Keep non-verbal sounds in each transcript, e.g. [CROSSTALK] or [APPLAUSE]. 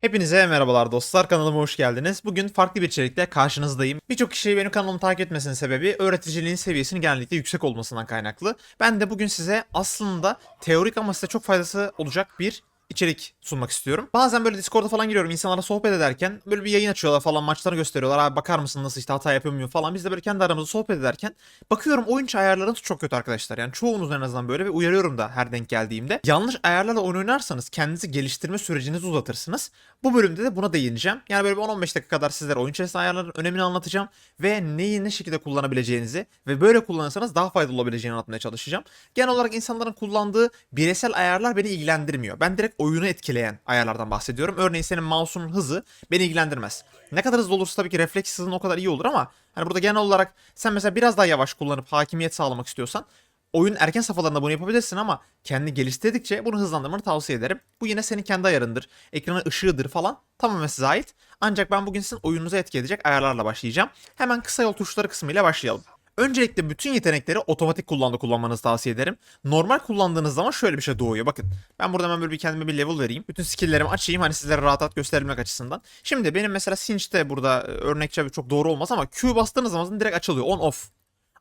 Hepinize merhabalar dostlar kanalıma hoş geldiniz. Bugün farklı bir içerikle karşınızdayım. Birçok kişi benim kanalımı takip etmesinin sebebi öğreticiliğin seviyesinin genellikle yüksek olmasından kaynaklı. Ben de bugün size aslında teorik ama size çok faydası olacak bir içerik sunmak istiyorum. Bazen böyle Discord'a falan giriyorum insanlarla sohbet ederken böyle bir yayın açıyorlar falan maçlarını gösteriyorlar. Abi bakar mısın nasıl işte hata yapıyor muyum falan. Biz de böyle kendi aramızda sohbet ederken bakıyorum oyun ayarlarınız çok kötü arkadaşlar. Yani çoğunuz en azından böyle ve uyarıyorum da her denk geldiğimde. Yanlış ayarlarla oyun oynarsanız kendinizi geliştirme sürecinizi uzatırsınız. Bu bölümde de buna değineceğim. Yani böyle bir 10-15 dakika kadar sizlere oyun içerisinde ayarların önemini anlatacağım ve neyi ne şekilde kullanabileceğinizi ve böyle kullanırsanız daha faydalı olabileceğini anlatmaya çalışacağım. Genel olarak insanların kullandığı bireysel ayarlar beni ilgilendirmiyor. Ben direkt oyunu etkileyen ayarlardan bahsediyorum. Örneğin senin mouse'un hızı beni ilgilendirmez. Ne kadar hızlı olursa tabii ki refleks hızın o kadar iyi olur ama hani burada genel olarak sen mesela biraz daha yavaş kullanıp hakimiyet sağlamak istiyorsan oyun erken safhalarında bunu yapabilirsin ama kendini geliştirdikçe bunu hızlandırmanı tavsiye ederim. Bu yine senin kendi ayarındır. Ekranın ışığıdır falan tamamen size ait. Ancak ben bugün sizin oyununuzu etki edecek ayarlarla başlayacağım. Hemen kısa yol tuşları kısmıyla başlayalım. Öncelikle bütün yetenekleri otomatik kullandı kullanmanızı tavsiye ederim. Normal kullandığınız zaman şöyle bir şey doğuyor. Bakın ben burada hemen böyle bir kendime bir level vereyim. Bütün skill'lerimi açayım hani sizlere rahat rahat gösterebilmek açısından. Şimdi benim mesela Sinch'te burada e, örnekçe çok doğru olmaz ama Q bastığınız zaman direkt açılıyor on off.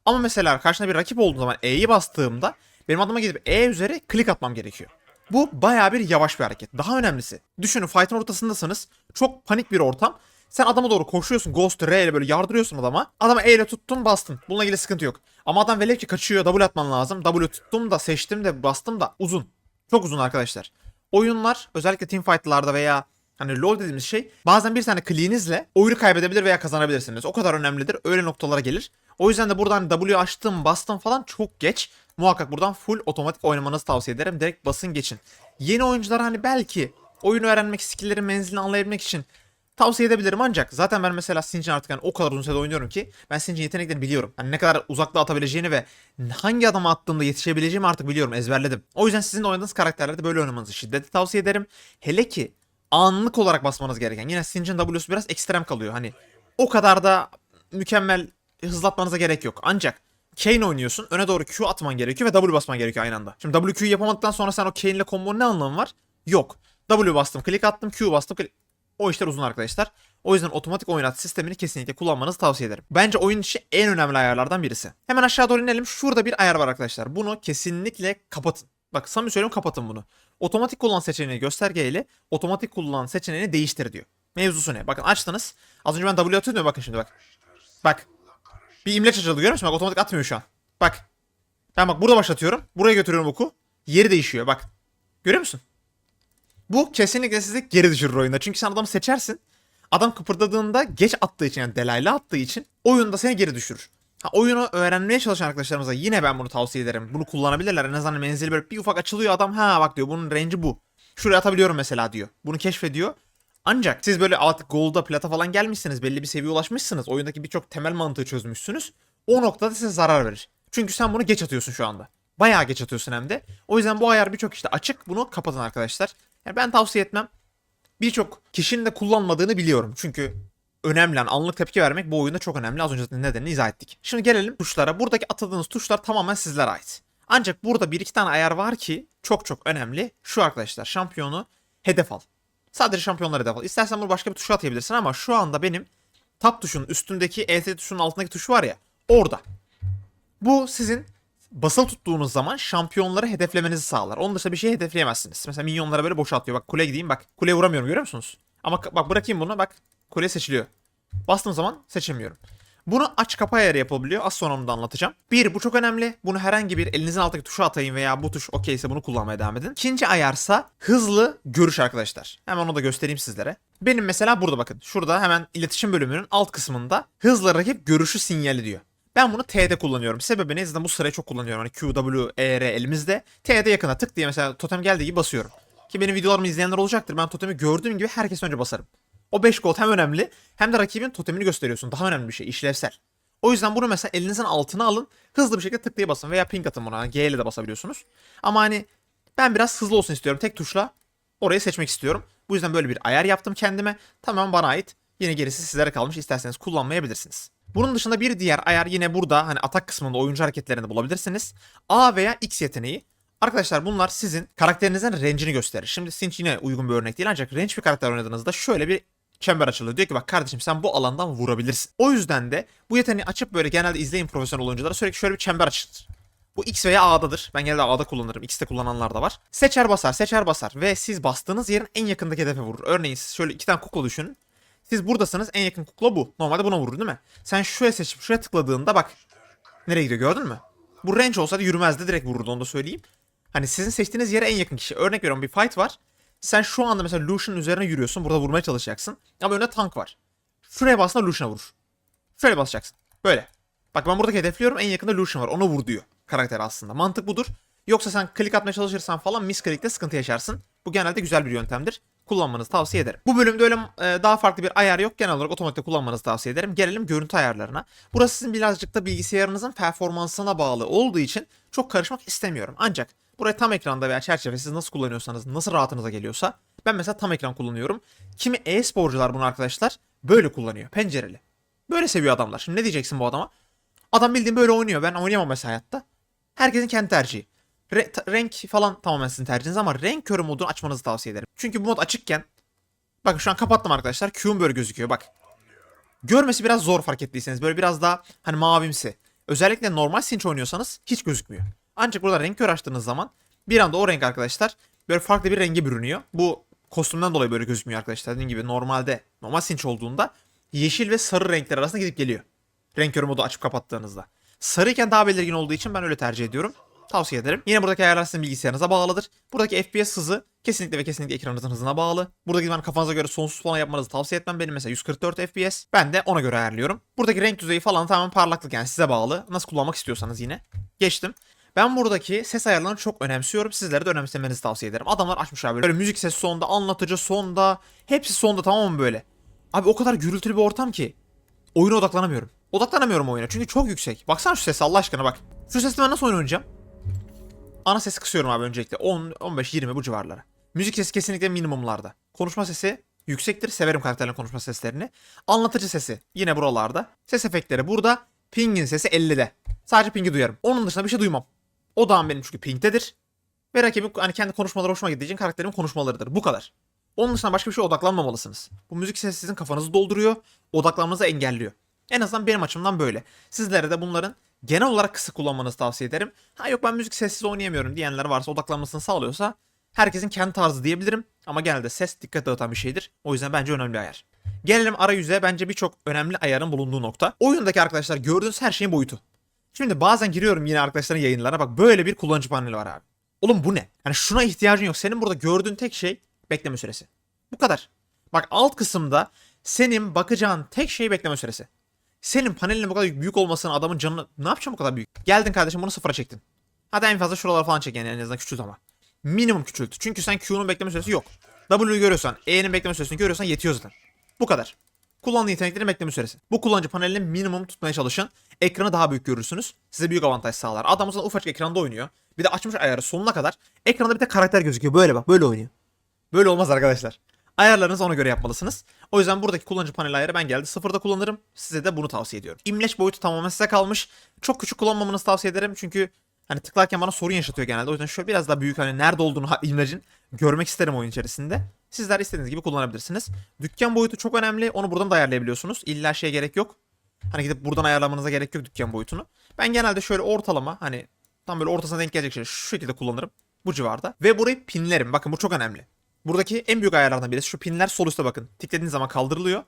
Ama mesela karşına bir rakip olduğu zaman E'yi bastığımda benim adıma gidip E üzeri klik atmam gerekiyor. Bu bayağı bir yavaş bir hareket. Daha önemlisi. Düşünün fight'ın ortasındasınız. Çok panik bir ortam. Sen adama doğru koşuyorsun Ghost R ile böyle yardırıyorsun adama. Adama E ile tuttun bastın. Bununla ilgili sıkıntı yok. Ama adam velev ki kaçıyor W atman lazım. W tuttum da seçtim de bastım da uzun. Çok uzun arkadaşlar. Oyunlar özellikle team fight'larda veya Hani LoL dediğimiz şey bazen bir tane kliğinizle oyunu kaybedebilir veya kazanabilirsiniz. O kadar önemlidir. Öyle noktalara gelir. O yüzden de buradan W açtım bastım falan çok geç. Muhakkak buradan full otomatik oynamanızı tavsiye ederim. Direkt basın geçin. Yeni oyuncular hani belki oyunu öğrenmek, skill'lerin menzilini anlayabilmek için tavsiye edebilirim ancak zaten ben mesela Sinch'in artık hani o kadar uzun süre oynuyorum ki ben Sinch'in yeteneklerini biliyorum. Hani ne kadar uzaklığa atabileceğini ve hangi adama attığımda yetişebileceğimi artık biliyorum, ezberledim. O yüzden sizin de oynadığınız karakterlerde böyle oynamanızı şiddetle tavsiye ederim. Hele ki anlık olarak basmanız gereken. Yine Sinch'in W'su biraz ekstrem kalıyor. Hani o kadar da mükemmel hızlatmanıza gerek yok. Ancak Kane oynuyorsun. Öne doğru Q atman gerekiyor ve W basman gerekiyor aynı anda. Şimdi W Q'yu yapamadıktan sonra sen o Kane ile kombonun ne anlamı var? Yok. W bastım, klik attım, Q bastım, klik... O işler uzun arkadaşlar. O yüzden otomatik oynat sistemini kesinlikle kullanmanızı tavsiye ederim. Bence oyun içi en önemli ayarlardan birisi. Hemen aşağı doğru inelim. Şurada bir ayar var arkadaşlar. Bunu kesinlikle kapatın. Bak samimi söylüyorum kapatın bunu. Otomatik kullan seçeneğini göstergeyle otomatik kullan seçeneğini değiştir diyor. Mevzusu ne? Bakın açtınız. Az önce ben W atıyordum bakın şimdi bak. Bak. Bir imleç açıldı görüyor musun? Bak otomatik atmıyor şu an. Bak. Ben bak burada başlatıyorum. Buraya götürüyorum oku. Yeri değişiyor bak. Görüyor musun? Bu kesinlikle sizi geri düşürür oyunda. Çünkü sen adamı seçersin. Adam kıpırdadığında geç attığı için yani delaylı attığı için oyunda seni geri düşürür. Ha, oyunu öğrenmeye çalışan arkadaşlarımıza yine ben bunu tavsiye ederim. Bunu kullanabilirler. En azından menzili böyle bir ufak açılıyor adam. Ha bak diyor bunun range'i bu. Şuraya atabiliyorum mesela diyor. Bunu keşfediyor. Ancak siz böyle artık Gold'a, Plata falan gelmişsiniz. Belli bir seviyeye ulaşmışsınız. Oyundaki birçok temel mantığı çözmüşsünüz. O noktada size zarar verir. Çünkü sen bunu geç atıyorsun şu anda. Bayağı geç atıyorsun hem de. O yüzden bu ayar birçok işte açık. Bunu kapatın arkadaşlar. Yani ben tavsiye etmem. Birçok kişinin de kullanmadığını biliyorum. Çünkü önemli. Yani anlık tepki vermek bu oyunda çok önemli. Az önce nedenini izah ettik. Şimdi gelelim tuşlara. Buradaki atadığınız tuşlar tamamen sizlere ait. Ancak burada bir iki tane ayar var ki çok çok önemli. Şu arkadaşlar şampiyonu hedef al. Sadece şampiyonları hedef al. İstersen bunu başka bir tuşa atayabilirsin ama şu anda benim tab tuşunun üstündeki ET tuşunun altındaki tuşu var ya orada. Bu sizin basılı tuttuğunuz zaman şampiyonları hedeflemenizi sağlar. Onun dışında bir şey hedefleyemezsiniz. Mesela minyonlara böyle boşaltıyor. Bak kuleye gideyim bak. Kuleye vuramıyorum görüyor musunuz? Ama bak bırakayım bunu bak. Kule seçiliyor. Bastığım zaman seçemiyorum. Bunu aç kapa ayarı yapabiliyor. Az sonra onu da anlatacağım. Bir, bu çok önemli. Bunu herhangi bir elinizin altındaki tuşa atayın veya bu tuş okeyse bunu kullanmaya devam edin. İkinci ayarsa hızlı görüş arkadaşlar. Hemen onu da göstereyim sizlere. Benim mesela burada bakın. Şurada hemen iletişim bölümünün alt kısmında hızlı rakip görüşü sinyali diyor. Ben bunu T'de kullanıyorum. Sebebi ne? Zaten bu sırayı çok kullanıyorum. Hani Q, W, E, R elimizde. T'de yakına tık diye mesela totem geldiği gibi basıyorum. Ki benim videolarımı izleyenler olacaktır. Ben totemi gördüğüm gibi herkes önce basarım. O 5 gold hem önemli hem de rakibin totemini gösteriyorsun. Daha önemli bir şey, işlevsel. O yüzden bunu mesela elinizin altına alın. Hızlı bir şekilde tık diye basın veya ping atın buna. G ile de basabiliyorsunuz. Ama hani ben biraz hızlı olsun istiyorum. Tek tuşla orayı seçmek istiyorum. Bu yüzden böyle bir ayar yaptım kendime. Tamamen bana ait. Yine gerisi sizlere kalmış. İsterseniz kullanmayabilirsiniz. Bunun dışında bir diğer ayar yine burada hani atak kısmında oyuncu hareketlerini bulabilirsiniz. A veya X yeteneği. Arkadaşlar bunlar sizin karakterinizin range'ini gösterir. Şimdi Sinch yine uygun bir örnek değil ancak range bir karakter oynadığınızda şöyle bir çember açılıyor. Diyor ki bak kardeşim sen bu alandan vurabilirsin. O yüzden de bu yeteneği açıp böyle genelde izleyin profesyonel oyunculara sürekli şöyle bir çember açılır. Bu X veya A'dadır. Ben genelde A'da kullanırım. X'te kullananlar da var. Seçer basar, seçer basar ve siz bastığınız yerin en yakındaki hedefe vurur. Örneğin siz şöyle iki tane kukla düşünün. Siz buradasınız en yakın kukla bu. Normalde buna vurur değil mi? Sen şuraya seçip şuraya tıkladığında bak. Nereye gidiyor gördün mü? Bu range olsaydı yürümezdi direkt vururdu onu da söyleyeyim. Hani sizin seçtiğiniz yere en yakın kişi. Örnek veriyorum bir fight var. Sen şu anda mesela Lucian'ın üzerine yürüyorsun. Burada vurmaya çalışacaksın. Ama önünde tank var. Şuraya bastığında Lucian'a vurur. Şöyle basacaksın. Böyle. Bak ben buradaki hedefliyorum en yakında Lucian var. Ona vur diyor karakter aslında. Mantık budur. Yoksa sen klik atmaya çalışırsan falan misklikte sıkıntı yaşarsın. Bu genelde güzel bir yöntemdir. Kullanmanızı tavsiye ederim. Bu bölümde öyle e, daha farklı bir ayar yok. Genel olarak otomatikte kullanmanızı tavsiye ederim. Gelelim görüntü ayarlarına. Burası sizin birazcık da bilgisayarınızın performansına bağlı olduğu için çok karışmak istemiyorum. Ancak burayı tam ekranda veya çerçeve siz nasıl kullanıyorsanız, nasıl rahatınıza geliyorsa ben mesela tam ekran kullanıyorum. Kimi e-sporcular bunu arkadaşlar böyle kullanıyor. Pencereli. Böyle seviyor adamlar. Şimdi ne diyeceksin bu adama? Adam bildiğin böyle oynuyor. Ben oynayamam mesela hayatta. Herkesin kendi tercihi. Re- renk falan tamamen sizin tercihiniz ama renk körü modunu açmanızı tavsiye ederim. Çünkü bu mod açıkken bakın şu an kapattım arkadaşlar. Q'um böyle gözüküyor bak. Görmesi biraz zor fark ettiyseniz. Böyle biraz daha hani mavimsi. Özellikle normal sinç oynuyorsanız hiç gözükmüyor. Ancak burada renk kör açtığınız zaman bir anda o renk arkadaşlar böyle farklı bir renge bürünüyor. Bu kostümden dolayı böyle gözükmüyor arkadaşlar. Dediğim gibi normalde normal sinç olduğunda yeşil ve sarı renkler arasında gidip geliyor. Renk körü modu açıp kapattığınızda. Sarıyken daha belirgin olduğu için ben öyle tercih ediyorum. Tavsiye ederim. Yine buradaki ayarlar sizin bilgisayarınıza bağlıdır. Buradaki FPS hızı kesinlikle ve kesinlikle ekranınızın hızına bağlı. Buradaki ben kafanıza göre sonsuz falan yapmanızı tavsiye etmem. Benim mesela 144 FPS. Ben de ona göre ayarlıyorum. Buradaki renk düzeyi falan tamamen parlaklık yani size bağlı. Nasıl kullanmak istiyorsanız yine. Geçtim. Ben buradaki ses ayarlarını çok önemsiyorum. Sizlere de önemsemenizi tavsiye ederim. Adamlar açmış abi. Böyle müzik sesi sonda, anlatıcı sonda. Hepsi sonda tamam mı böyle? Abi o kadar gürültülü bir ortam ki. Oyuna odaklanamıyorum. Odaklanamıyorum oyuna çünkü çok yüksek. Baksana şu sesi Allah aşkına bak. Şu sesle ben nasıl oyun oynayacağım? Ana sesi kısıyorum abi öncelikle. 10, 15, 20 bu civarlara. Müzik sesi kesinlikle minimumlarda. Konuşma sesi yüksektir. Severim karakterlerin konuşma seslerini. Anlatıcı sesi yine buralarda. Ses efektleri burada. Ping'in sesi 50'de. Sadece ping'i duyarım. Onun dışında bir şey duymam. Odağım benim çünkü ping'tedir. Ve rakibim hani kendi konuşmaları hoşuma gittiği için karakterimin konuşmalarıdır. Bu kadar. Onun dışında başka bir şeye odaklanmamalısınız. Bu müzik sesi sizin kafanızı dolduruyor. Odaklanmanızı engelliyor. En azından benim açımdan böyle. Sizlere de bunların genel olarak kısık kullanmanızı tavsiye ederim. Ha yok ben müzik sessiz oynayamıyorum diyenler varsa odaklanmasını sağlıyorsa herkesin kendi tarzı diyebilirim. Ama genelde ses dikkat dağıtan bir şeydir. O yüzden bence önemli ayar. Gelelim arayüze bence birçok önemli ayarın bulunduğu nokta. Oyundaki arkadaşlar gördüğünüz her şeyin boyutu. Şimdi bazen giriyorum yine arkadaşların yayınlarına bak böyle bir kullanıcı paneli var abi. Oğlum bu ne? Yani şuna ihtiyacın yok. Senin burada gördüğün tek şey bekleme süresi. Bu kadar. Bak alt kısımda senin bakacağın tek şey bekleme süresi. Senin panelinin bu kadar büyük olmasının adamın canını ne yapacağım bu kadar büyük? Geldin kardeşim bunu sıfıra çektin. Hadi en fazla şuralar falan çek yani en azından küçült ama. Minimum küçült. Çünkü sen Q'nun bekleme süresi yok. W'yu görüyorsan, E'nin bekleme süresini görüyorsan yetiyor zaten. Bu kadar. Kullandığı yeteneklerin bekleme süresi. Bu kullanıcı panelini minimum tutmaya çalışın. Ekranı daha büyük görürsünüz. Size büyük avantaj sağlar. Adam zaten ufacık ekranda oynuyor. Bir de açmış ayarı sonuna kadar. Ekranda bir de karakter gözüküyor. Böyle bak böyle oynuyor. Böyle olmaz arkadaşlar. Ayarlarınızı ona göre yapmalısınız. O yüzden buradaki kullanıcı panel ayarı ben geldi sıfırda kullanırım. Size de bunu tavsiye ediyorum. İmleç boyutu tamamen size kalmış. Çok küçük kullanmamanızı tavsiye ederim çünkü hani tıklarken bana sorun yaşatıyor genelde. O yüzden şöyle biraz daha büyük hani nerede olduğunu imlecin görmek isterim oyun içerisinde. Sizler istediğiniz gibi kullanabilirsiniz. Dükkan boyutu çok önemli. Onu buradan da ayarlayabiliyorsunuz. İlla şeye gerek yok. Hani gidip buradan ayarlamanıza gerek yok dükkan boyutunu. Ben genelde şöyle ortalama hani tam böyle ortasına denk gelecek şey şu şekilde kullanırım. Bu civarda. Ve burayı pinlerim. Bakın bu çok önemli. Buradaki en büyük ayarlardan birisi şu pinler sol üstte bakın. Tıkladığınız zaman kaldırılıyor.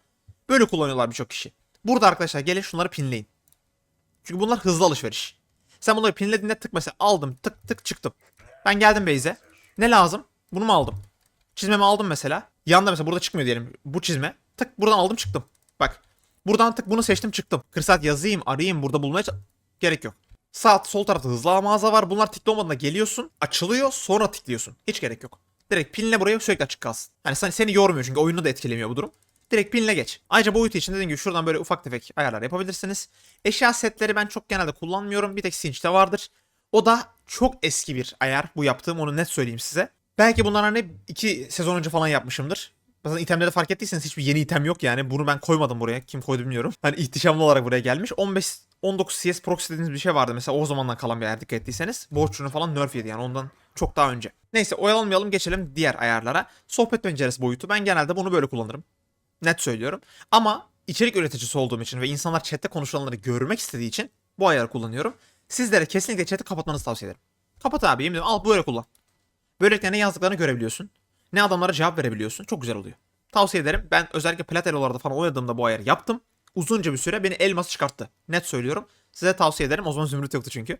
Böyle kullanıyorlar birçok kişi. Burada arkadaşlar gelin şunları pinleyin. Çünkü bunlar hızlı alışveriş. Sen bunları pinlediğinde tık mesela aldım tık tık çıktım. Ben geldim base'e. Ne lazım? Bunu mu aldım? Çizmemi aldım mesela. Yanda mesela burada çıkmıyor diyelim. Bu çizme. Tık buradan aldım çıktım. Bak. Buradan tık bunu seçtim çıktım. 40 saat yazayım arayayım burada bulmaya gerek yok. Sağ sol tarafta hızlı mağaza var. Bunlar tıklı olmadığında geliyorsun. Açılıyor sonra tıklıyorsun. Hiç gerek yok. Direkt pinle buraya sürekli açık kalsın. Sen, seni yormuyor çünkü oyunu da etkilemiyor bu durum. Direkt pinle geç. Ayrıca boyutu için dediğim gibi şuradan böyle ufak tefek ayarlar yapabilirsiniz. Eşya setleri ben çok genelde kullanmıyorum. Bir tek Cinch'te vardır. O da çok eski bir ayar. Bu yaptığım onu net söyleyeyim size. Belki bunlar hani iki sezon önce falan yapmışımdır. Mesela itemlerde fark ettiyseniz hiçbir yeni item yok yani. Bunu ben koymadım buraya. Kim koydu bilmiyorum. Hani ihtişamlı olarak buraya gelmiş. 15 19 CS proxy dediğiniz bir şey vardı mesela o zamandan kalan bir ayar dikkat ettiyseniz. Borçunu falan nerf yedi yani ondan çok daha önce. Neyse oyalanmayalım geçelim diğer ayarlara. Sohbet penceresi boyutu ben genelde bunu böyle kullanırım. Net söylüyorum. Ama içerik üreticisi olduğum için ve insanlar chatte konuşulanları görmek istediği için bu ayarı kullanıyorum. Sizlere kesinlikle chat'i kapatmanızı tavsiye ederim. Kapat abi yemin al böyle kullan. Böylelikle ne yazdıklarını görebiliyorsun. Ne adamlara cevap verebiliyorsun. Çok güzel oluyor. Tavsiye ederim. Ben özellikle Platelo'larda falan oynadığımda bu ayarı yaptım. Uzunca bir süre beni elmas çıkarttı. Net söylüyorum. Size tavsiye ederim. O zaman zümrüt yoktu çünkü.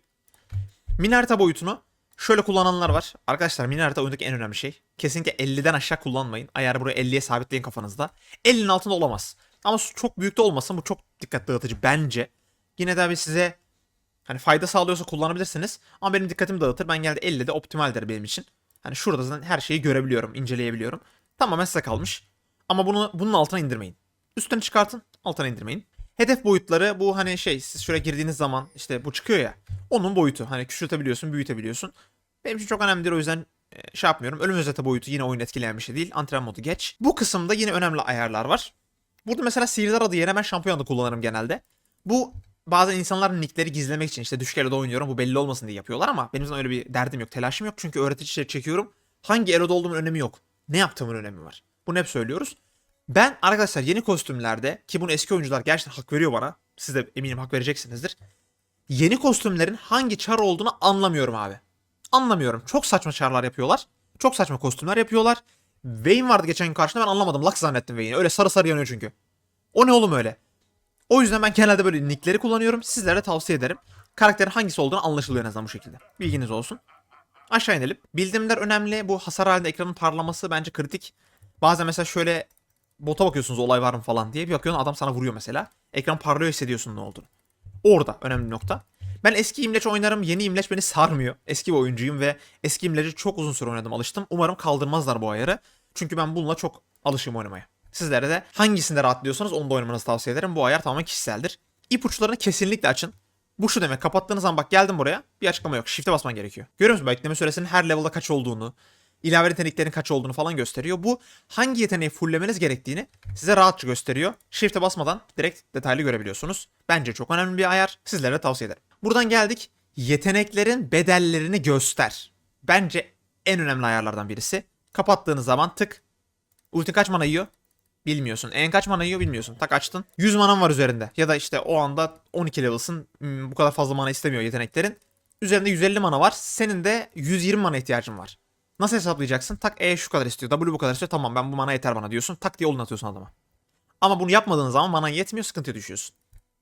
Mini harita boyutunu şöyle kullananlar var. Arkadaşlar mini harita oyundaki en önemli şey. Kesinlikle 50'den aşağı kullanmayın. Ayarı buraya 50'ye sabitleyin kafanızda. 50'nin altında olamaz. Ama çok büyük de olmasın. Bu çok dikkat dağıtıcı bence. Yine de abi size hani fayda sağlıyorsa kullanabilirsiniz. Ama benim dikkatimi dağıtır. Ben geldi 50'de optimaldir benim için. Hani şurada zaten her şeyi görebiliyorum, inceleyebiliyorum. Tamamen size kalmış. Ama bunu bunun altına indirmeyin. Üstüne çıkartın, altına indirmeyin. Hedef boyutları bu hani şey siz şuraya girdiğiniz zaman işte bu çıkıyor ya. Onun boyutu hani küçültebiliyorsun, büyütebiliyorsun. Benim için çok önemlidir o yüzden e, şey yapmıyorum. Ölüm özeti boyutu yine oyunu etkileyen bir şey değil. Antrenman modu geç. Bu kısımda yine önemli ayarlar var. Burada mesela sihirler adı yerine ben şampiyonda kullanırım genelde. Bu bazen insanlar nickleri gizlemek için işte düşük elo'da oynuyorum bu belli olmasın diye yapıyorlar ama benim öyle bir derdim yok, telaşım yok. Çünkü öğretici şey çekiyorum. Hangi elo'da olduğumun önemi yok. Ne yaptığımın önemi var. Bunu hep söylüyoruz. Ben arkadaşlar yeni kostümlerde ki bunu eski oyuncular gerçekten hak veriyor bana. Siz de eminim hak vereceksinizdir. Yeni kostümlerin hangi çar olduğunu anlamıyorum abi. Anlamıyorum. Çok saçma çarlar yapıyorlar. Çok saçma kostümler yapıyorlar. Vayne vardı geçen gün karşımda ben anlamadım. Lux zannettim Vayne'i. Öyle sarı sarı yanıyor çünkü. O ne oğlum öyle? O yüzden ben genelde böyle nickleri kullanıyorum. Sizlere tavsiye ederim. Karakterin hangisi olduğunu anlaşılıyor en azından bu şekilde. Bilginiz olsun. Aşağı inelim. Bildirimler önemli. Bu hasar halinde ekranın parlaması bence kritik. Bazen mesela şöyle bota bakıyorsunuz olay var mı falan diye bir bakıyorsun adam sana vuruyor mesela. Ekran parlıyor hissediyorsun ne olduğunu. Orada önemli nokta. Ben eski imleç oynarım. Yeni imleç beni sarmıyor. Eski bir oyuncuyum ve eski imleci çok uzun süre oynadım alıştım. Umarım kaldırmazlar bu ayarı. Çünkü ben bununla çok alışığım oynamaya. Sizlere de hangisinde rahatlıyorsanız onu da oynamanızı tavsiye ederim. Bu ayar tamamen kişiseldir. İpuçlarını kesinlikle açın. Bu şu demek kapattığınız zaman bak geldim buraya bir açıklama yok. Shift'e basman gerekiyor. Görüyor musun? Bekleme süresinin her level'da kaç olduğunu, ilave yeteneklerin kaç olduğunu falan gösteriyor. Bu hangi yeteneği fulllemeniz gerektiğini size rahatça gösteriyor. Shift'e basmadan direkt detaylı görebiliyorsunuz. Bence çok önemli bir ayar. Sizlere tavsiye ederim. Buradan geldik. Yeteneklerin bedellerini göster. Bence en önemli ayarlardan birisi. Kapattığınız zaman tık. Ulti kaç mana yiyor? Bilmiyorsun. En kaç mana yiyor bilmiyorsun. Tak açtın. 100 manan var üzerinde. Ya da işte o anda 12 level'sın. Hmm, bu kadar fazla mana istemiyor yeteneklerin. Üzerinde 150 mana var. Senin de 120 mana ihtiyacın var. Nasıl hesaplayacaksın? Tak E şu kadar istiyor. W bu kadar istiyor. Tamam ben bu mana yeter bana diyorsun. Tak diye yolunu atıyorsun adama. Ama bunu yapmadığın zaman mana yetmiyor sıkıntıya düşüyorsun.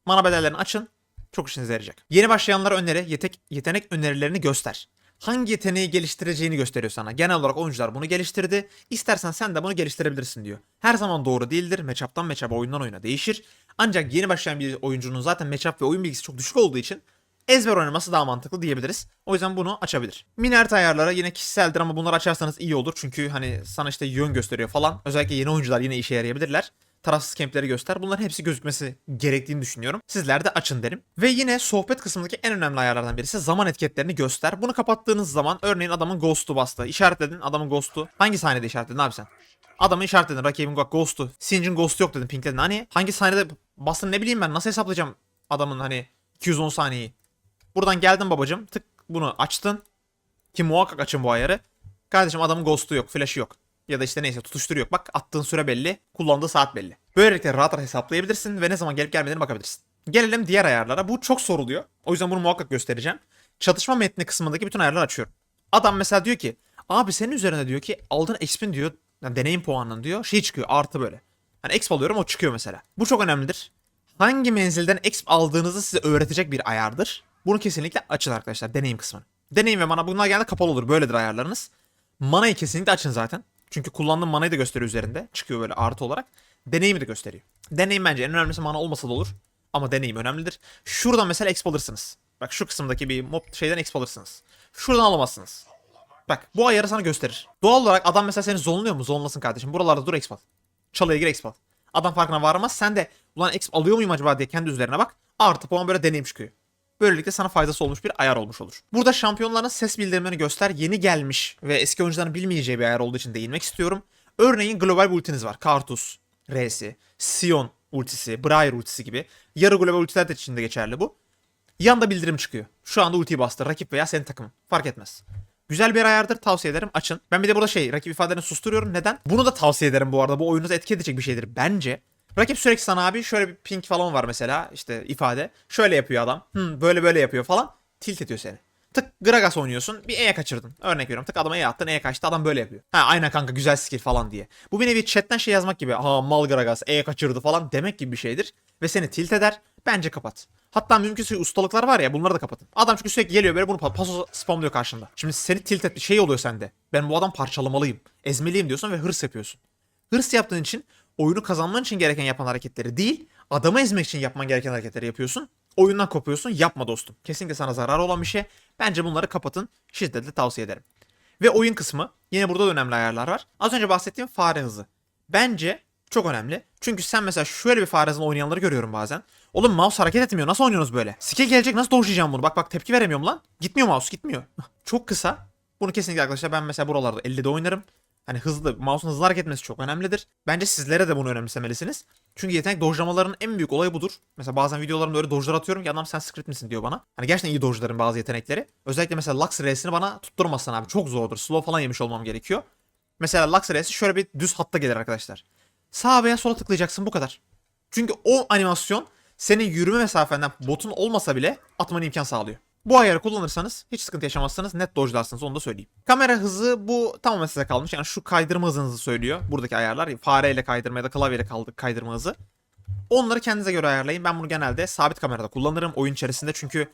Mana bedellerini açın. Çok işinize yarayacak. Yeni başlayanlara öneri, yetek, yetenek önerilerini göster. Hangi yeteneği geliştireceğini gösteriyor sana. Genel olarak oyuncular bunu geliştirdi. İstersen sen de bunu geliştirebilirsin diyor. Her zaman doğru değildir. Matchup'tan matchup'a oyundan oyuna değişir. Ancak yeni başlayan bir oyuncunun zaten matchup ve oyun bilgisi çok düşük olduğu için ezber oynaması daha mantıklı diyebiliriz. O yüzden bunu açabilir. Mini harita ayarları yine kişiseldir ama bunları açarsanız iyi olur. Çünkü hani sana işte yön gösteriyor falan. Özellikle yeni oyuncular yine işe yarayabilirler tarafsız kempleri göster. Bunların hepsi gözükmesi gerektiğini düşünüyorum. Sizler de açın derim. Ve yine sohbet kısmındaki en önemli ayarlardan birisi zaman etiketlerini göster. Bunu kapattığınız zaman örneğin adamın ghost'u bastı. İşaretledin adamın ghost'u. Hangi sahnede işaretledin abi sen? Adamı işaretledin rakibin ghost'u. Singe'in ghost'u yok dedin pinkledin. Hani hangi sahnede bastın ne bileyim ben nasıl hesaplayacağım adamın hani 210 saniyeyi. Buradan geldin babacım tık bunu açtın. Ki muhakkak açın bu ayarı. Kardeşim adamın ghost'u yok, flash'ı yok. Ya da işte neyse tutuşturuyor. Bak attığın süre belli, kullandığı saat belli. Böylelikle rahat rahat hesaplayabilirsin ve ne zaman gelip gelmediğine bakabilirsin. Gelelim diğer ayarlara. Bu çok soruluyor. O yüzden bunu muhakkak göstereceğim. Çatışma metni kısmındaki bütün ayarları açıyorum. Adam mesela diyor ki abi senin üzerine diyor ki aldığın expin diyor yani deneyim puanının diyor şey çıkıyor artı böyle. Hani exp alıyorum o çıkıyor mesela. Bu çok önemlidir. Hangi menzilden exp aldığınızı size öğretecek bir ayardır. Bunu kesinlikle açın arkadaşlar deneyim kısmını. Deneyim ve mana bunlar genelde kapalı olur. Böyledir ayarlarınız. Manayı kesinlikle açın zaten. Çünkü kullandığım manayı da gösteriyor üzerinde. Çıkıyor böyle artı olarak. Deneyimi de gösteriyor. Deneyim bence en önemlisi mana olmasa da olur. Ama deneyim önemlidir. Şuradan mesela exp alırsınız. Bak şu kısımdaki bir mob şeyden exp alırsınız. Şuradan alamazsınız. Bak bu ayarı sana gösterir. Doğal olarak adam mesela seni zonluyor mu? Zonlasın kardeşim. Buralarda dur exp al. Çalıya gir exp al. Adam farkına varmaz. Sen de ulan exp alıyor muyum acaba diye kendi üzerine bak. Artı puan böyle deneyim çıkıyor. Böylelikle sana faydası olmuş bir ayar olmuş olur. Burada şampiyonların ses bildirimlerini göster. Yeni gelmiş ve eski oyuncuların bilmeyeceği bir ayar olduğu için değinmek istiyorum. Örneğin global ultiniz var. Kartus, R'si, Sion ultisi, Briar ultisi gibi. Yarı global ultiler de içinde geçerli bu. Yanda bildirim çıkıyor. Şu anda ultiyi bastı. Rakip veya senin takımın. Fark etmez. Güzel bir ayardır. Tavsiye ederim. Açın. Ben bir de burada şey rakip ifadelerini susturuyorum. Neden? Bunu da tavsiye ederim bu arada. Bu oyununuzu etki edecek bir şeydir. Bence Rakip sürekli sana abi şöyle bir ping falan var mesela işte ifade. Şöyle yapıyor adam. Hmm, böyle böyle yapıyor falan. Tilt ediyor seni. Tık Gragas oynuyorsun. Bir E'ye kaçırdın. Örnek veriyorum. Tık adama E attın. E'ye kaçtı. Adam böyle yapıyor. Ha aynen kanka güzel skill falan diye. Bu bir nevi chatten şey yazmak gibi. Ha mal Gragas E'ye kaçırdı falan demek gibi bir şeydir. Ve seni tilt eder. Bence kapat. Hatta mümkünse ustalıklar var ya bunları da kapatın. Adam çünkü sürekli geliyor böyle bunu pa- paso spamlıyor karşında. Şimdi seni tilt et şey oluyor sende. Ben bu adam parçalamalıyım. Ezmeliyim diyorsun ve hırs yapıyorsun. Hırs yaptığın için oyunu kazanman için gereken yapan hareketleri değil, adamı ezmek için yapman gereken hareketleri yapıyorsun. Oyundan kopuyorsun. Yapma dostum. Kesinlikle sana zararı olan bir şey. Bence bunları kapatın. Şiddetle tavsiye ederim. Ve oyun kısmı. Yine burada da önemli ayarlar var. Az önce bahsettiğim fare hızı. Bence çok önemli. Çünkü sen mesela şöyle bir fare hızını oynayanları görüyorum bazen. Oğlum mouse hareket etmiyor. Nasıl oynuyorsunuz böyle? Skill gelecek nasıl dojlayacağım bunu? Bak bak tepki veremiyorum lan. Gitmiyor mouse gitmiyor. [LAUGHS] çok kısa. Bunu kesinlikle arkadaşlar ben mesela buralarda 50'de oynarım. Hani hızlı, mouse'un hızlı hareket etmesi çok önemlidir. Bence sizlere de bunu önemsemelisiniz. Çünkü yetenek dojlamaların en büyük olayı budur. Mesela bazen videolarımda öyle dojlar atıyorum ki adam sen script misin diyor bana. Hani gerçekten iyi dojlarım bazı yetenekleri. Özellikle mesela Lux R'sini bana tutturmazsan abi çok zordur. Slow falan yemiş olmam gerekiyor. Mesela Lux R'si şöyle bir düz hatta gelir arkadaşlar. Sağa veya sola tıklayacaksın bu kadar. Çünkü o animasyon senin yürüme mesafenden botun olmasa bile atmanı imkan sağlıyor. Bu ayarı kullanırsanız hiç sıkıntı yaşamazsınız. Net dojlarsınız onu da söyleyeyim. Kamera hızı bu tamamen size kalmış. Yani şu kaydırma hızınızı söylüyor. Buradaki ayarlar fareyle kaydırma ya da klavyeyle kaydırma hızı. Onları kendinize göre ayarlayın. Ben bunu genelde sabit kamerada kullanırım oyun içerisinde çünkü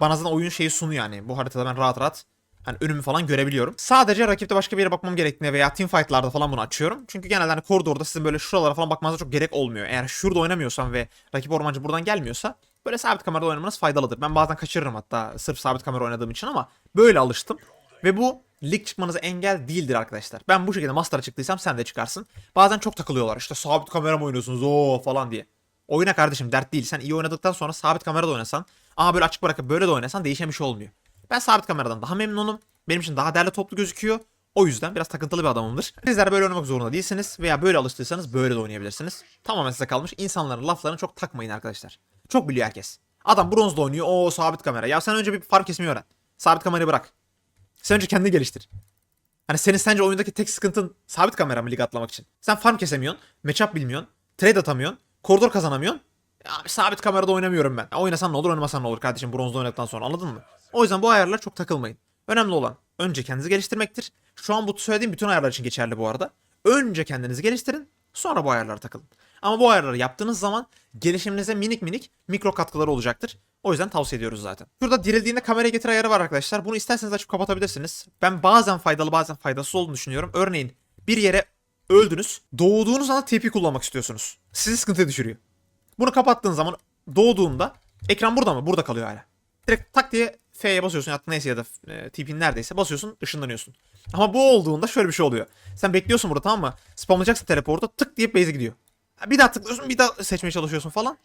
bana zaten oyun şeyi sunuyor yani. Bu haritada ben rahat rahat hani önümü falan görebiliyorum. Sadece rakipte başka bir yere bakmam gerektiğinde veya team fight'larda falan bunu açıyorum. Çünkü genelde hani koridorda sizin böyle şuralara falan bakmanıza çok gerek olmuyor. Eğer şurada oynamıyorsam ve rakip ormancı buradan gelmiyorsa böyle sabit kamerada oynamanız faydalıdır. Ben bazen kaçırırım hatta sırf sabit kamera oynadığım için ama böyle alıştım. Ve bu lig çıkmanıza engel değildir arkadaşlar. Ben bu şekilde master'a çıktıysam sen de çıkarsın. Bazen çok takılıyorlar işte sabit kamera mı oynuyorsunuz o falan diye. Oyna kardeşim dert değil. Sen iyi oynadıktan sonra sabit kamerada oynasan ama böyle açık bırakıp böyle de oynasan değişen bir şey olmuyor. Ben sabit kameradan daha memnunum. Benim için daha değerli toplu gözüküyor. O yüzden biraz takıntılı bir adamımdır. Sizler böyle oynamak zorunda değilsiniz veya böyle alıştıysanız böyle de oynayabilirsiniz. Tamamen size kalmış. İnsanların laflarını çok takmayın arkadaşlar. Çok biliyor herkes. Adam bronzda oynuyor. O sabit kamera. Ya sen önce bir farm kesmeyi öğren. Sabit kamerayı bırak. Sen önce kendini geliştir. Hani senin sence oyundaki tek sıkıntın sabit kamera mı lig atlamak için? Sen farm kesemiyorsun, matchup bilmiyorsun, trade atamıyorsun, koridor kazanamıyorsun. Ya abi sabit kamerada oynamıyorum ben. Ya oynasan ne olur, oynamasan ne olur kardeşim bronzda oynadıktan sonra anladın mı? O yüzden bu ayarlara çok takılmayın. Önemli olan önce kendinizi geliştirmektir. Şu an bu söylediğim bütün ayarlar için geçerli bu arada. Önce kendinizi geliştirin, sonra bu ayarlara takılın. Ama bu ayarları yaptığınız zaman gelişiminize minik minik mikro katkıları olacaktır. O yüzden tavsiye ediyoruz zaten. Şurada dirildiğinde kameraya getir ayarı var arkadaşlar. Bunu isterseniz açıp kapatabilirsiniz. Ben bazen faydalı bazen faydasız olduğunu düşünüyorum. Örneğin bir yere öldünüz. Doğduğunuz anda TP kullanmak istiyorsunuz. Sizi sıkıntıya düşürüyor. Bunu kapattığın zaman doğduğunda ekran burada mı? Burada kalıyor hala. Direkt tak diye F'ye basıyorsun ya neyse ya da e, TP'nin neredeyse basıyorsun ışınlanıyorsun. Ama bu olduğunda şöyle bir şey oluyor. Sen bekliyorsun burada tamam mı? Spamlayacaksın teleporta tık diye base'e gidiyor. Bir daha tıklıyorsun bir daha seçmeye çalışıyorsun falan.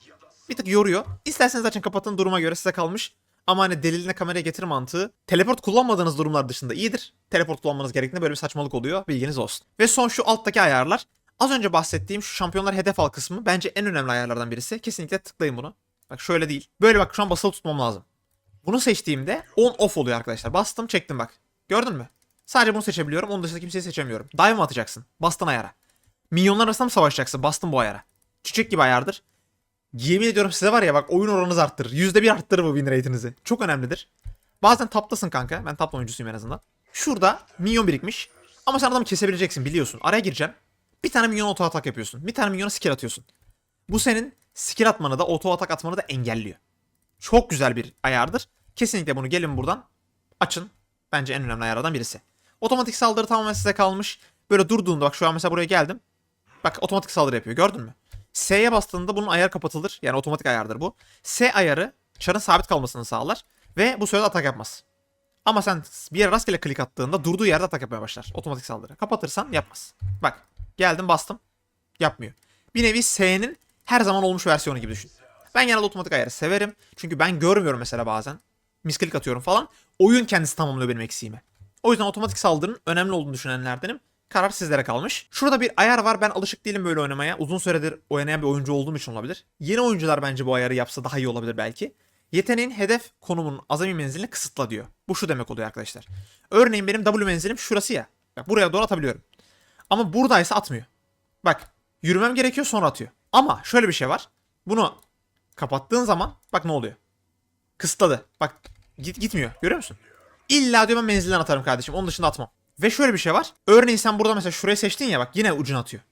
Bir tık yoruyor. İsterseniz açın kapatın duruma göre size kalmış. Ama hani deliline kameraya getir mantığı. Teleport kullanmadığınız durumlar dışında iyidir. Teleport kullanmanız gerektiğinde böyle bir saçmalık oluyor. Bilginiz olsun. Ve son şu alttaki ayarlar. Az önce bahsettiğim şu şampiyonlar hedef al kısmı bence en önemli ayarlardan birisi. Kesinlikle tıklayın bunu. Bak şöyle değil. Böyle bak şu an basılı tutmam lazım. Bunu seçtiğimde on off oluyor arkadaşlar. Bastım çektim bak. Gördün mü? Sadece bunu seçebiliyorum. Onun dışında kimseyi seçemiyorum. Dive mı atacaksın? Bastın ayara. Minyonlar arasında mı savaşacaksın? Bastın bu ayara. Çiçek gibi ayardır. Yemin ediyorum size var ya bak oyun oranınızı arttırır. %1 arttırır bu win rate'inizi. Çok önemlidir. Bazen taptasın kanka. Ben tap oyuncusuyum en azından. Şurada minyon birikmiş. Ama sen adamı kesebileceksin biliyorsun. Araya gireceğim. Bir tane minyon auto atak yapıyorsun. Bir tane minyona skill atıyorsun. Bu senin skill atmanı da auto atak atmanı da engelliyor. Çok güzel bir ayardır. Kesinlikle bunu gelin buradan açın. Bence en önemli ayarlardan birisi. Otomatik saldırı tamamen size kalmış. Böyle durduğunda bak şu an mesela buraya geldim. Bak otomatik saldırı yapıyor gördün mü? S'ye bastığında bunun ayar kapatılır. Yani otomatik ayardır bu. S ayarı çarın sabit kalmasını sağlar. Ve bu sırada atak yapmaz. Ama sen bir yere rastgele klik attığında durduğu yerde atak yapmaya başlar. Otomatik saldırı. Kapatırsan yapmaz. Bak geldim bastım. Yapmıyor. Bir nevi S'nin her zaman olmuş versiyonu gibi düşün. Ben genelde otomatik ayarı severim. Çünkü ben görmüyorum mesela bazen. Misklik atıyorum falan. Oyun kendisi tamamlıyor benim eksiğimi. O yüzden otomatik saldırının önemli olduğunu düşünenlerdenim. Karar sizlere kalmış. Şurada bir ayar var. Ben alışık değilim böyle oynamaya. Uzun süredir oynayan bir oyuncu olduğum için olabilir. Yeni oyuncular bence bu ayarı yapsa daha iyi olabilir belki. Yeteneğin hedef konumunun azami menzilini kısıtla diyor. Bu şu demek oluyor arkadaşlar. Örneğin benim W menzilim şurası ya. Bak buraya doğru atabiliyorum. Ama buradaysa atmıyor. Bak yürümem gerekiyor sonra atıyor. Ama şöyle bir şey var. Bunu kapattığın zaman bak ne oluyor. Kısıtladı. Bak git gitmiyor. Görüyor musun? İlla diyor ben menzilden atarım kardeşim. Onun dışında atmam. Ve şöyle bir şey var. Örneğin sen burada mesela şurayı seçtin ya bak yine ucuna atıyor.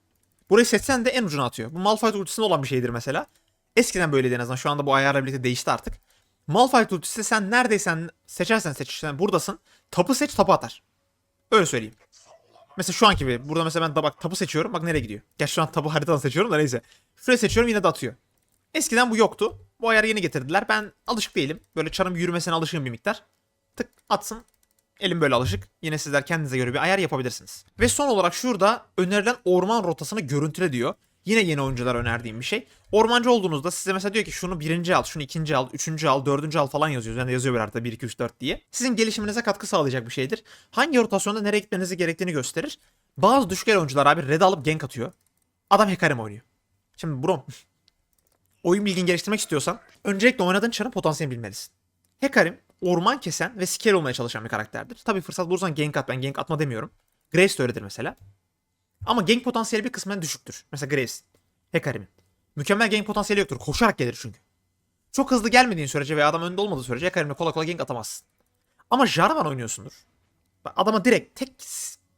Burayı seçsen de en ucuna atıyor. Bu Malphite ultisinde olan bir şeydir mesela. Eskiden böyleydi en azından. Şu anda bu ayarla birlikte değişti artık. Malphite ultisi sen neredeysen seçersen seç. Sen buradasın. Tapu seç tapu atar. Öyle söyleyeyim. Mesela şu anki gibi. Burada mesela ben da bak tapu seçiyorum. Bak nereye gidiyor. Gerçi şu an tapu haritadan seçiyorum da neyse. Şurayı seçiyorum yine de atıyor. Eskiden bu yoktu. Bu ayarı yeni getirdiler. Ben alışık değilim. Böyle çarım yürümesine alışığım bir miktar. Tık atsın. Elim böyle alışık. Yine sizler kendinize göre bir ayar yapabilirsiniz. Ve son olarak şurada önerilen orman rotasını görüntüle diyor. Yine yeni oyuncular önerdiğim bir şey. Ormancı olduğunuzda size mesela diyor ki şunu birinci al, şunu ikinci al, üçüncü al, dördüncü al falan yazıyor. Yani yazıyor bir harita 1, 2, 3, 4 diye. Sizin gelişiminize katkı sağlayacak bir şeydir. Hangi rotasyonda nereye gitmenizi gerektiğini gösterir. Bazı düşük el oyuncular abi red alıp gank atıyor. Adam Hecarim oynuyor. Şimdi bro [LAUGHS] oyun bilgini geliştirmek istiyorsan öncelikle oynadığın çarın potansiyelini bilmelisin. Hecarim orman kesen ve skill olmaya çalışan bir karakterdir. Tabii fırsat bulursan gank at. Ben gank atma demiyorum. Graves de öyledir mesela. Ama gank potansiyeli bir kısmen düşüktür. Mesela Graves. Hecarim'in. Mükemmel gank potansiyeli yoktur. Koşarak gelir çünkü. Çok hızlı gelmediğin sürece veya adam önde olmadığı sürece Hecarim'le kolay kolay gank atamazsın. Ama Jarvan oynuyorsundur. Adama direkt tek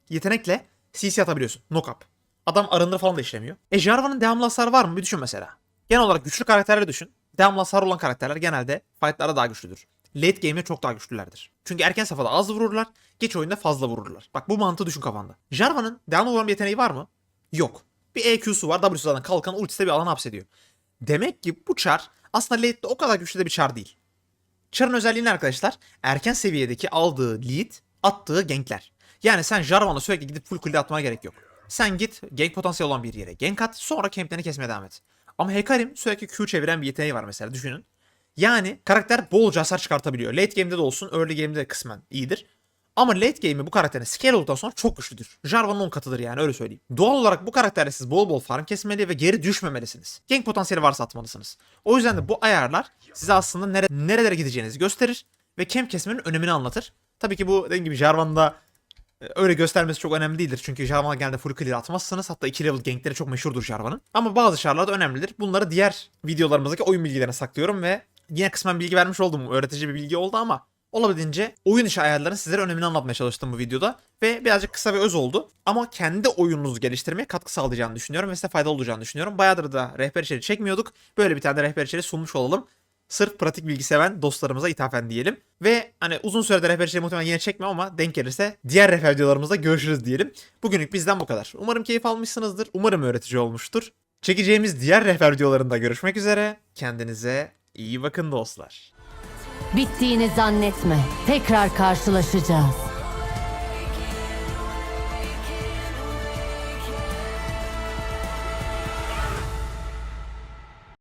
yetenekle CC atabiliyorsun. Knock up. Adam arındır falan da işlemiyor. E Jarvan'ın devamlı hasarı var mı? Bir düşün mesela. Genel olarak güçlü karakterleri düşün. Devamlı hasar olan karakterler genelde fightlarda daha güçlüdür. Late game'de çok daha güçlülerdir. Çünkü erken safhada az vururlar, geç oyunda fazla vururlar. Bak bu mantığı düşün kafanda. Jarvan'ın devamlı vuran bir yeteneği var mı? Yok. Bir EQ'su var, W'sudan kalkan ultisi bir alan hapsediyor. Demek ki bu çar aslında late'de o kadar güçlü de bir çar değil. Char'ın özelliği ne arkadaşlar? Erken seviyedeki aldığı lead, attığı gankler. Yani sen Jarvan'a sürekli gidip full kulede atmaya gerek yok. Sen git gank potansiyeli olan bir yere gank at sonra camplerini kesmeye devam et. Ama Hecarim sürekli Q çeviren bir yeteneği var mesela düşünün. Yani karakter bolca hasar çıkartabiliyor. Late game'de de olsun, early game'de de kısmen iyidir. Ama late game'i bu karakterin scale olduktan sonra çok güçlüdür. Jarvan'ın 10 katıdır yani öyle söyleyeyim. Doğal olarak bu karakterle siz bol bol farm kesmeli ve geri düşmemelisiniz. Gank potansiyeli varsa atmalısınız. O yüzden de bu ayarlar size aslında nere nerelere gideceğinizi gösterir ve camp kesmenin önemini anlatır. Tabii ki bu dediğim gibi Jarvan'da e, öyle göstermesi çok önemli değildir. Çünkü Jarvan'a genelde full clear atmazsınız. Hatta 2 level gankleri çok meşhurdur Jarvan'ın. Ama bazı şarlar da önemlidir. Bunları diğer videolarımızdaki oyun bilgilerine saklıyorum ve yine kısmen bilgi vermiş oldum. Öğretici bir bilgi oldu ama olabildiğince oyun içi ayarların sizlere önemini anlatmaya çalıştım bu videoda. Ve birazcık kısa ve öz oldu. Ama kendi oyununuzu geliştirmeye katkı sağlayacağını düşünüyorum ve size faydalı olacağını düşünüyorum. Bayağıdır da rehber içeriği çekmiyorduk. Böyle bir tane de rehber içeriği sunmuş olalım. Sırf pratik bilgi seven dostlarımıza ithafen diyelim. Ve hani uzun süredir rehber içeriği muhtemelen yine çekmem ama denk gelirse diğer rehber videolarımızda görüşürüz diyelim. Bugünlük bizden bu kadar. Umarım keyif almışsınızdır. Umarım öğretici olmuştur. Çekeceğimiz diğer rehber videolarında görüşmek üzere. Kendinize iyi bakın dostlar. Bittiğini zannetme. Tekrar karşılaşacağız.